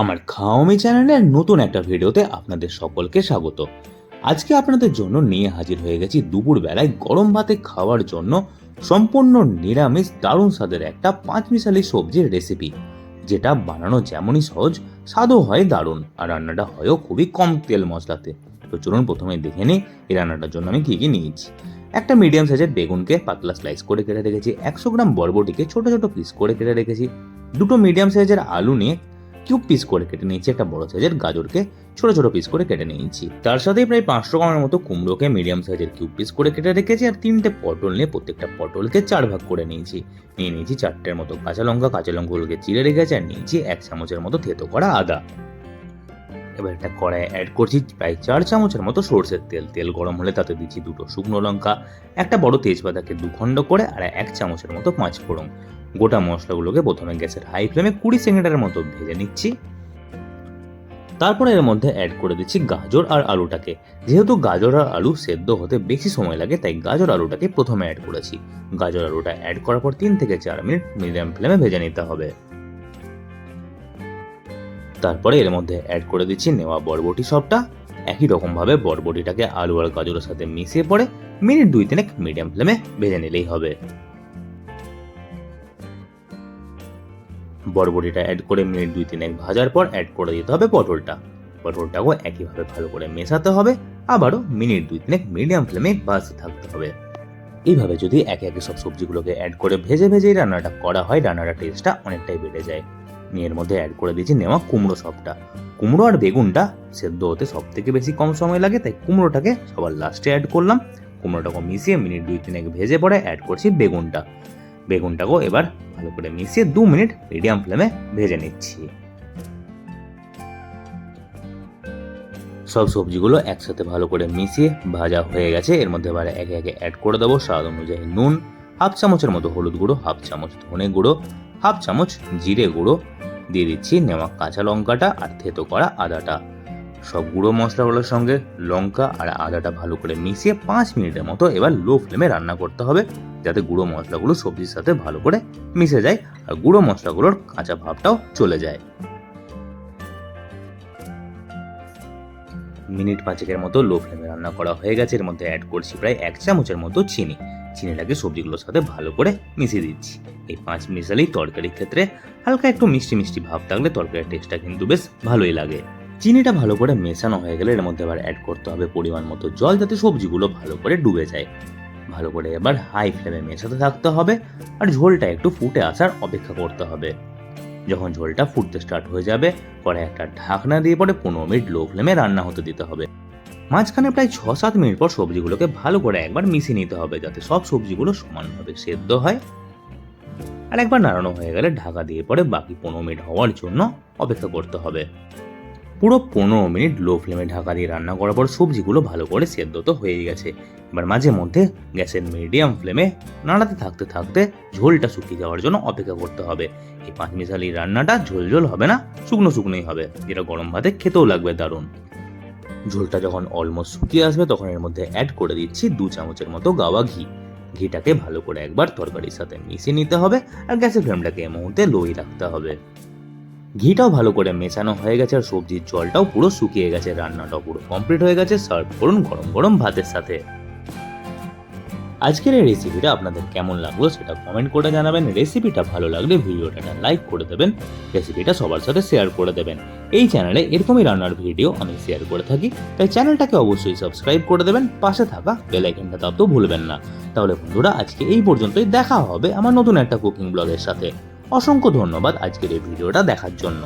আমার খাওয়ামি চ্যানেলের নতুন একটা ভিডিওতে আপনাদের সকলকে স্বাগত। আজকে আপনাদের জন্য নিয়ে হাজির হয়ে গেছি দুপুর বেলায় গরম ভাতে খাওয়ার জন্য সম্পূর্ণ নিরামিষ দারুণ স্বাদের একটা পাঁচ মিশালি সবজির রেসিপি যেটা বানানো যেমনই সহজ, স্বাদও হয় দারুণ আর রান্নাটা হয়ও খুবই কম তেল মশলাতে। তো চলুন প্রথমে দেখে নিই এই রান্নাটার জন্য আমি কী কী নিয়েছি। একটা মিডিয়াম সাইজের বেগুনকে পাতলা স্লাইস করে কেটে রেখেছি, একশো গ্রাম বরবটিকে ছোটো ছোটো পিস করে কেটে রেখেছি। দুটো মিডিয়াম সাইজের আলু নিয়ে কিউব পিস করে কেটে নিয়েছি, একটা বড় সাইজের গাজরকে ছোট ছোট পিস করে কেটে নিয়েছি। তার সাথে প্রায় পাঁচশো গ্রামের মতো কুমড়োকে মিডিয়াম সাইজের কিউব পিস করে কেটে রেখেছি আর তিনটে পটল নিয়ে প্রত্যেকটা পটলকে চার ভাগ করে নিয়েছি। নিয়ে নিয়েছি চারটের মতো কাঁচা লঙ্কা, কাঁচা লঙ্কাগুলোকে চিড়ে রেখেছি আর নিয়েছি এক চামচের মতো থেতো করা আদা। এবার একটা কড়াইয়ে অ্যাড করছি প্রায় চার চামচের মতো সর্ষের তেল। তেল গরম হলে তাতে দিচ্ছি দুটো শুকনো লঙ্কা, একটা বড় তেজপাতাকে দুখণ্ড করে আর এক চামচের মতো পাঁচ ফোড়ন গোটা মশলাগুলোকে প্রথমে গ্যাসের হাই ফ্লেমে কুড়ি সেকেন্ডের মতো ভেজে নিচ্ছি। তারপরে এর মধ্যে অ্যাড করে দিচ্ছি গাজর আর আলুটাকে। যেহেতু গাজর আর আলু সেদ্ধ হতে বেশি সময় লাগে, তাই গাজর আলুটাকে প্রথমে অ্যাড করেছি। গাজর আলুটা অ্যাড করার পর তিন থেকে চার মিনিট মিডিয়াম ফ্লেমে ভেজে নিতে হবে। তারপরে এর মধ্যে অ্যাড করে দিচ্ছি নেওয়া বরবটি সবটা। একই রকমভাবে বরবটিটাকে আলু আর গাজরের সাথে মিশিয়ে পরে মিনিট দুই তিনেক মিডিয়াম ফ্লেমে ভেজে নিলেই হবে। বরবটিটা অ্যাড করে মিনিট দুই তিনেক ভাজার পর অ্যাড করে দিতে হবে পটলটা। পটলটাকেও একইভাবে ভালো করে মেশাতে হবে। আবারও মিনিট দুই তিনেক মিডিয়াম ফ্লেমে ভাজতে থাকতে হবে। এইভাবে যদি একে একে সব সবজিগুলোকে অ্যাড করে ভেজে ভেজে এই রান্নাটা করা হয় রান্নাটার টেস্টটা অনেকটাই বেড়ে যায়। এর মধ্যে অ্যাড করে দিয়েছি নেওয়া কুমড়ো সবটা। কুমড়ো আর বেগুনটা সেদ্ধ হতে সব থেকে বেশি কম সময় লাগে, তাই কুমড়োটাকে সবার লাস্টে অ্যাড করলাম। কুমড়োটাকে মিশিয়ে মিনিট দুই তিনেক ভেজে পরে অ্যাড করছি বেগুনটা। বেগুনটাকেও এবার ভালো করে মিশিয়ে দু মিনিট মিডিয়াম ফ্লেমে ভেজে নিচ্ছি। সব সবজিগুলো একসাথে ভালো করে মিশিয়ে ভাজা হয়ে গেছে। এর মধ্যে এবার একে একে অ্যাড করে দেবো। স্বাদ অনুযায়ী নুন, হাফ চামচের মতো হলুদ গুঁড়ো, হাফ চামচ ধনে গুঁড়ো, হাফ চামচ জিরে গুঁড়ো। দিয়ে দিচ্ছি নেওয়া কাঁচা লঙ্কাটা আর থেতো করা আদাটা। সব গুঁড়ো মশলাগুলোর সঙ্গে লঙ্কা আর আদাটা ভালো করে মিশিয়ে পাঁচ মিনিটের মতো এবার লো ফ্লেমে রান্না করতে হবে, যাতে গুঁড়ো মশলাগুলো সবজির সাথে ভালো করে মিশে যায় আর গুঁড়ো মশলাগুলোর কাঁচা ভাবটাও চলে যায়। মিনিট পাঁচেকের মতো লো ফ্লেমে রান্না করা হয়ে গেছে, এর মধ্যে অ্যাড করছি প্রায় এক চামচের মতো চিনি। চিনিটাকে সবজিগুলোর সাথে ভালো করে মিশিয়ে দিচ্ছি। এই পাঁচ মিশালেই তরকারির ক্ষেত্রে হালকা একটু মিষ্টি মিষ্টি ভাব থাকলে তরকারির টেস্টটা কিন্তু বেশ ভালোই লাগে। চিনিটা ভালো করে মেশানো হয়ে গেলে এর মধ্যে এবার অ্যাড করতে হবে পরিমাণ মতো জল যাতে সবজিগুলো ভালো করে ডুবে যায়। ভালো করে এবার হাই ফ্লেমে মেশাতে থাকতে হবে আর ঝোলটা একটু ফুটে আসার অপেক্ষা করতে হবে। যখন ঝোলটা ফুটতে স্টার্ট হয়ে যাবে, পরে একটা ঢাকনা দিয়ে পরে পনেরো মিনিট লো ফ্লেমে রান্না হতে দিতে হবে। মাঝখানে প্রায় ছ সাত মিনিট পর সবজিগুলোকে ভালো করে একবার মিশিয়ে নিতে হবে যাতে সব সবজিগুলো সমানভাবে সেদ্ধ হয়। আর একবার নাড়ানো হয়ে গেলে ঢাকা দিয়ে পরে বাকি পনেরো মিনিট হওয়ার জন্য অপেক্ষা করতে হবে। পুরো পনেরো মিনিট লো ফ্লেমে ঢাকা দিয়ে রান্না করার পর সবজিগুলো ভালো করে সেদ্ধ তো হয়ে গেছে। এবার মাঝে মধ্যে গ্যাসের মিডিয়াম ফ্লেমে নাড়াতে থাকতে থাকতে ঝোলটা শুকিয়ে যাওয়ার জন্য অপেক্ষা করতে হবে। এই পাঁচ মিশালি রান্নাটা ঝোল ঝোল হবে না, শুকনো শুকনোই হবে। যেটা গরম ভাতে খেতেও লাগবে দারুণ। ঝোলটা যখন অলমোস্ট শুকিয়ে আসবে, তখন এর মধ্যে অ্যাড করে দিচ্ছি দু চামচের মতো গাওয়া ঘি। ঘিটাকে ভালো করে একবার তরকারির সাথে মিশিয়ে নিতে হবে আর গ্যাসের ফ্লেমটাকে এই মুহূর্তে লোই রাখতে হবে। ঘিটাও ভালো করে মেশানো হয়ে গেছে আর সবজির জলটাও পুরো শুকিয়ে গেছে, রান্নাটাও পুরো কমপ্লিট হয়ে গেছে। সার্ভ করুন গরম গরম ভাতের সাথে। আজকের এই রেসিপিটা আপনাদের কেমন লাগল সেটা কমেন্ট করে জানাবেন। রেসিপিটা ভালো লাগলে ভিডিওটা লাইক করে দেবেন। রেসিপিটা সবার সাথে শেয়ার করে দেবেন। এই চ্যানেলে এরকমই রান্নার ভিডিও আমি শেয়ার করে থাকি। তাই চ্যানেলটাকে অবশ্যই সাবস্ক্রাইব করে দেবেন। পাশে থাকা বেল তাও তো ভুলবেন না। তাহলে বন্ধুরা, আজকে এই পর্যন্তই। দেখা হবে আমার নতুন একটা কুকিং ব্লগের সাথে। অসংখ্য ধন্যবাদ আজকের এই ভিডিওটা দেখার জন্য।